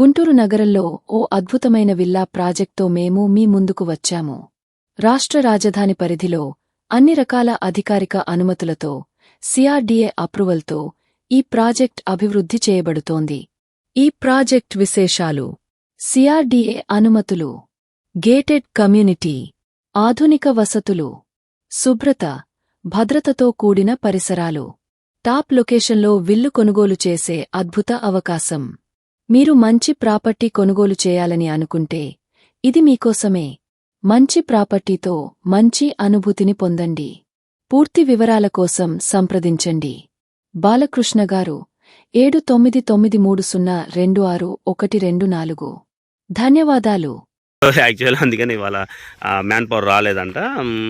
గుంటూరు నగరంలో ఓ అద్భుతమైన విల్లా ప్రాజెక్ట్తో మేము మీ ముందుకు వచ్చాము. రాష్ట్ర రాజధాని పరిధిలో అన్ని రకాల అధికారిక అనుమతులతో సిఆర్డీఏ అప్రూవల్తో ఈ ప్రాజెక్ట్ అభివృద్ధి చేయబడుతోంది. ఈ ప్రాజెక్ట్ విశేషాలు. సిఆర్డీఏ అనుమతులు. Gated community. ఆధునిక వసతులు. శుభ్రత. భద్రతతో కూడిన పరిసరాలు. టాప్ లొకేషన్లో విల్లు కొనుగోలు చేసే అద్భుత అవకాశం. మీరు మంచి ప్రాపర్టీ కొనుగోలు చేయాలని అనుకుంటే ఇది మీకోసమే. మంచి ప్రాపర్టీతో మంచి అనుభూతిని పొందండి. పూర్తి వివరాల కోసం సంప్రదించండి. బాలకృష్ణ గారు ఏడు తొమ్మిది తొమ్మిది మూడు సున్నా రెండు ఆరు ఒకటి రెండు నాలుగు. ధన్యవాదాలు. యాక్చువల్ అందుకని ఇవాళ మ్యాన్ పవర్ రాలేదంట.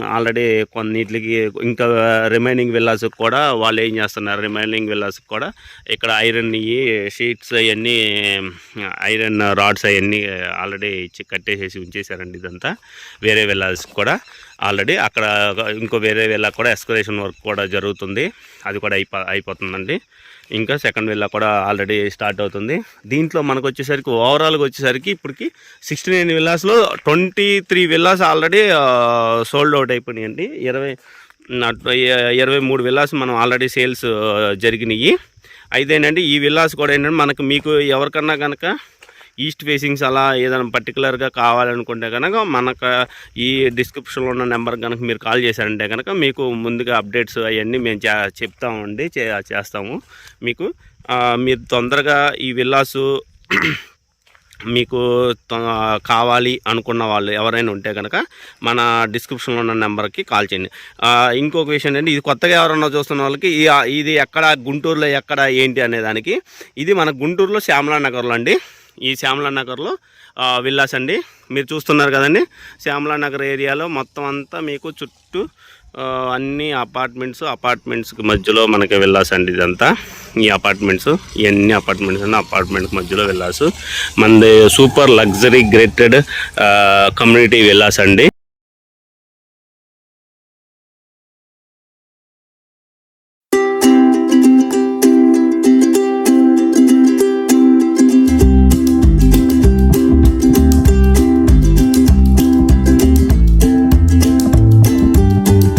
ఆల్రెడీ కొన్నిటికి ఇంకా రిమైనింగ్ విల్లాస్కి కూడా వాళ్ళు ఏం చేస్తున్నారు? రిమైనింగ్ విల్లాస్కి కూడా ఇక్కడ ఐరన్ షీట్స్ అవన్నీ ఐరన్ రాడ్స్ అవన్నీ ఆల్రెడీ ఇచ్చి కట్టేసేసి ఉంచేసారండి ఇదంతా. వేరే విల్లాస్కి కూడా. ఆల్రెడీ అక్కడ ఇంకో వేరే విల్లా కూడా ఎస్కలేషన్ వర్క్ కూడా జరుగుతుంది. అది కూడా అయిపో అయిపోతుందండి. ఇంకా సెకండ్ విల్లా కూడా ఆల్రెడీ స్టార్ట్ అవుతుంది. దీంట్లో మనకు వచ్చేసరికి ఓవరాల్గా వచ్చేసరికి ఇప్పటికి sixty nine విల్లాస్లో twenty three villas already sold out అయిపోయినాయండి. ఇరవై ఇరవై మూడు విల్లాస్ మనం ఆల్రెడీ సేల్స్ జరిగినాయి అయితేనండి ఈ విల్లాస్ కూడా ఏంటంటే మనకు మీకు ఎవరికన్నా కనుక ఈస్ట్ ఫేసింగ్స్ అలా ఏదైనా పర్టికులర్గా కావాలనుకుంటే కనుక మనకు ఈ డిస్క్రిప్షన్లో ఉన్న నెంబర్ కనుక మీరు కాల్ చేశారంటే కనుక మీకు ముందుగా అప్డేట్స్ అవన్నీ మేము చే చెప్తామండి చే చేస్తాము. మీకు మీరు తొందరగా ఈ విల్లాసు మీకు తొ- కావాలి అనుకున్న వాళ్ళు ఎవరైనా ఉంటే కనుక మన డిస్క్రిప్షన్లో ఉన్న నెంబర్కి కాల్ చేయండి. ఇంకొక విషయం ఏంటంటే ఇది కొత్తగా ఎవరన్నా చూస్తున్న వాళ్ళకి ఇది ఎక్కడ గుంటూరులో ఎక్కడ ఏంటి అనే దానికి ఇది మన గుంటూరులో శ్యామలా నగర్లో అండి. ఈ శ్యామలా నగర్లో విల్లాస్ అండి. మీరు చూస్తున్నారు కదండి శ్యామలా నగర్ ఏరియాలో మొత్తం అంతా మీకు చుట్టూ అన్ని అపార్ట్మెంట్స్ అపార్ట్మెంట్స్కి మధ్యలో మనకి విల్లాస్ అండి ఇదంతా. ఈ అపార్ట్మెంట్స్ ఇవన్నీ అపార్ట్మెంట్స్ అండి అపార్ట్మెంట్కి మధ్యలో విల్లాస్. మనది super luxury gated community villas అండి.